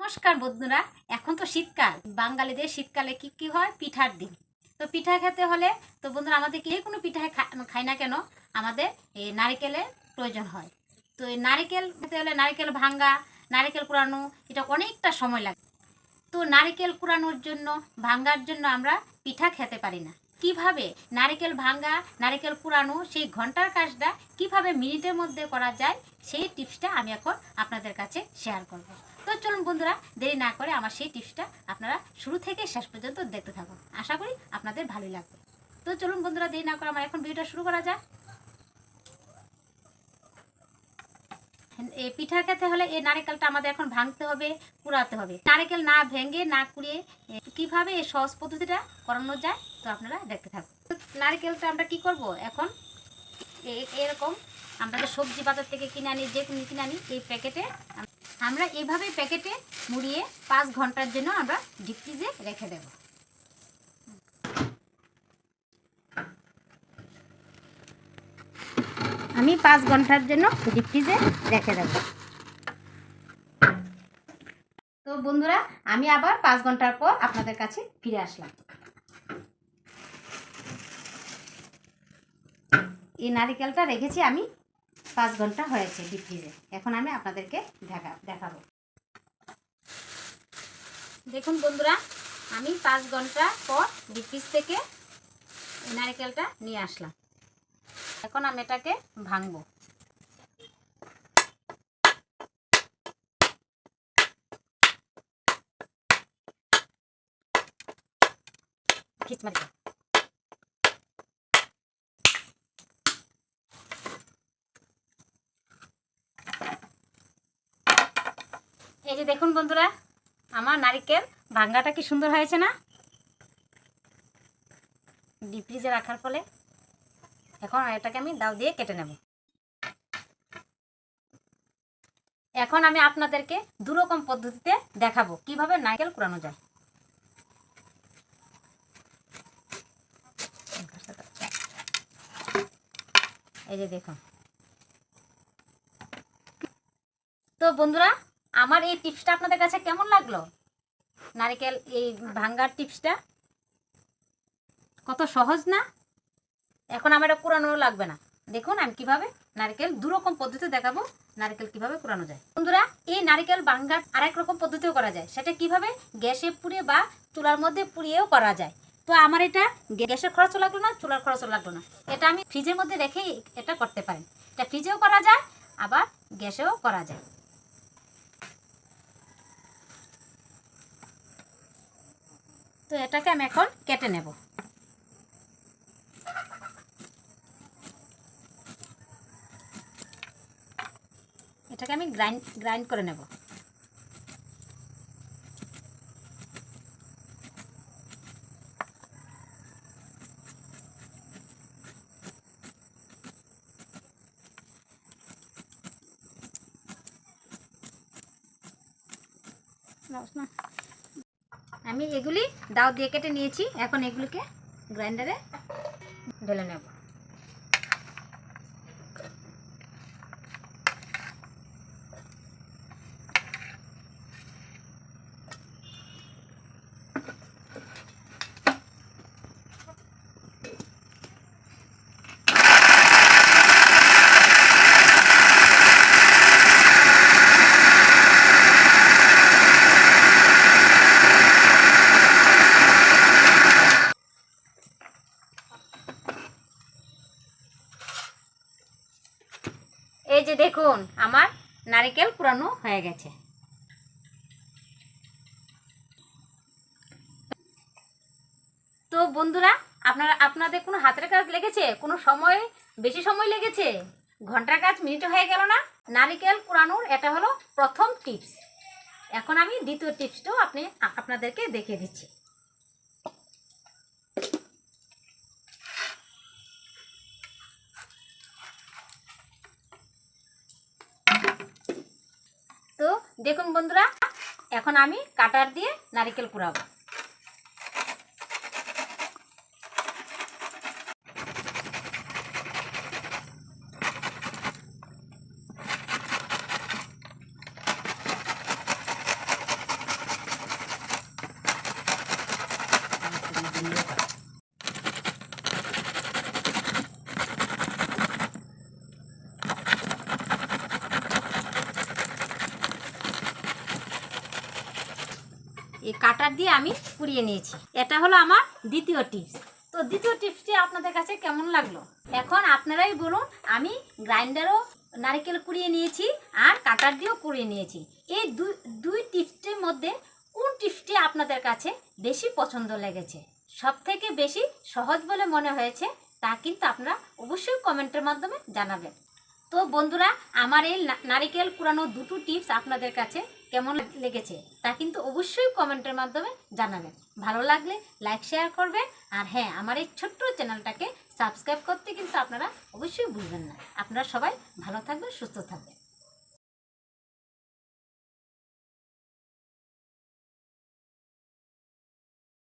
নমস্কার বন্ধুরা, এখন তো শীতকাল। বাঙালিদের শীতকালে কি কি হয়? পিঠার দিন। তো পিঠা খেতে হলে, তো বন্ধুরা, আমাদের যে কোনো পিঠা খাই না কেন, আমাদের এই নারিকেলের প্রয়োজন হয়। তো এই নারিকেল খেতে হলে নারিকেল ভাঙ্গা, নারিকেল কুড়ানো, এটা অনেকটা সময় লাগে। তো নারিকেল কুড়ানোর জন্য, ভাঙ্গার জন্য আমরা পিঠা খেতে পারি না। কীভাবে নারিকেল ভাঙ্গা, নারিকেল কুড়ানো, সেই ঘণ্টার কাজটা কীভাবে মিনিটের মধ্যে করা যায়, সেই টিপসটা আমি এখন আপনাদের কাছে শেয়ার করব। তো চলুন বন্ধুরা, দেরি না করে আমার সেই টিপসটা আপনারা শুরু থেকে শেষ পর্যন্ত দেখতে থাকুন। আশা করি আপনাদের ভালোই লাগবে। তো চলুন বন্ধুরা, দেরি না করে আমার এখন ভিডিওটা শুরু করা যাক। এই পিঠা খেতে হলে এই নারকেলটা আমাদের এখন ভাঙতে হবে, কুড়াতে হবে। নারকেল না ভেঙে, না কুড়িয়ে কীভাবে এই সহজ পদ্ধতিটা করানো যায়, তো আপনারা দেখতে থাকুন। নারকেলটা আমরা কি করব এখন? এরকম আমরা যে সবজি বাজার থেকে কিনে আনি যে কিনে আনি, এই প্যাকেটে আমরা এইভাবে প্যাকেটে মুড়িয়ে পাঁচ ঘণ্টার জন্য আমরা ডিপ ফ্রিজে রেখে দেব। আমি পাঁচ ঘণ্টার জন্য ডিপ ফ্রিজে রেখে দেব। তো বন্ধুরা, আমি আবার পাঁচ ঘণ্টার পর আপনাদের কাছে ফিরে আসলাম। এই নারিকেলটা রেখেছি আমি পাঁচ ঘণ্টা হয়েছে ডিপ ফ্রিজে এখন আমি আপনাদেরকে দেখা দেখাবো। দেখুন বন্ধুরা, আমি পাঁচ ঘণ্টা পর ডিপ ফ্রিজ থেকে নারিকেলটা নিয়ে আসলাম। এখন আমি এটাকে ভাঙবো। খিচমারি যে দেখুন বন্ধুরা, আমার নারিকেল ভাঙ্গাটা কি সুন্দর হয়েছে না? ডিপ ফ্রিজে রাখার ফলে। এখন এটাকে আমি দাও দিয়ে কেটে নেব। এখন আমি আপনাদেরকে দুরকম পদ্ধতিতে দেখাবো কীভাবে নারকেল কুড়ানো যায়। এই যে দেখুন। তো বন্ধুরা আমার এই টিপসটা আপনাদের কাছে কেমন লাগল? নারিকেল, এই ভাঙ্গার টিপসটা? কত সহজ না? এখন আমার এটা কুড়ানো লাগবে না। দেখুন আমি কীভাবে নারকেল দু রকম পদ্ধতি দেখাবো, নারকেল কীভাবে কুড়ানো যায়। বন্ধুরা, এই নারকেল ভাঙ্গার আরেক রকম পদ্ধতিও করা যায়। সেটা কীভাবে? গ্যাসে পুড়ে বা চুলার মধ্যে পুড়িয়েও করা যায়। তো আমার এটা গ্যাসের খরচও লাগল না, চুলার খরচও লাগল না। এটা আমি ফ্রিজের মধ্যে রেখেই এটা করতে পারেন। এটা ফ্রিজেও করা যায়, আবার গ্যাসেও করা যায়। তো এটাকে আমি এখন কেটে নেব। এটাকে আমি গ্রাইন্ড গ্রাইন্ড করে নেব। আমি এগুলি দাও দিয়ে কেটে নিয়েছি। এখন এগুলিকে গ্রাইন্ডারে ঢেলে নেব। এই যে দেখুন, আমার নারিকেল পুরানো হয়ে গেছে। তো বন্ধুরা, আপনারা, আপনাদের কোনো হাতের কাজ লেগেছে? কোনো সময়, বেশি সময় লেগেছে? ঘণ্টার কাজ মিনিটে হয়ে গেল না? নারিকেল পুরানোর এটা হলো প্রথম টিপস এখন আমি দ্বিতীয় টিপসটাও আপনি আপনাদেরকে দেখিয়ে দিচ্ছি তো দেখুন বন্ধুরা এখন আমি কাটার দিয়ে নারিকেল কুড়াবো। এই কাটার দিয়ে আমি কুড়িয়ে নিয়েছি। এটা হলো আমার দ্বিতীয় টিপস তো দ্বিতীয় টিপসটি আপনাদের কাছে কেমন লাগল? এখন আপনারাই বলুন, আমি গ্রাইন্ডারও নারকেল কুড়িয়ে নিয়েছি আর কাটার দিয়েও কুড়িয়ে নিয়েছি। এই দুই দুই টিপসটির মধ্যে কোন টিপসটি আপনাদের কাছে বেশি পছন্দ লেগেছে? সব থেকে বেশি সহজ বলে মনে হয়েছে তা কিন্তু আপনারা অবশ্যই কমেন্টের মাধ্যমে জানাবেন। তো বন্ধুরা, আমার এই নারিকেল কুড়ানো দুটো টিপস আপনাদের কাছে কেমন লেগেছে তা কিন্তু অবশ্যই কমেন্টের মাধ্যমে জানাবেন। ভালো লাগলে লাইক, শেয়ার করবেন আর হ্যাঁ আমার এই ছোট্ট চ্যানেলটাকে সাবস্ক্রাইব করতে কিন্তু আপনারা অবশ্যই ভুলবেন না। আপনারা সবাই ভালো থাকবেন, সুস্থ থাকবেন।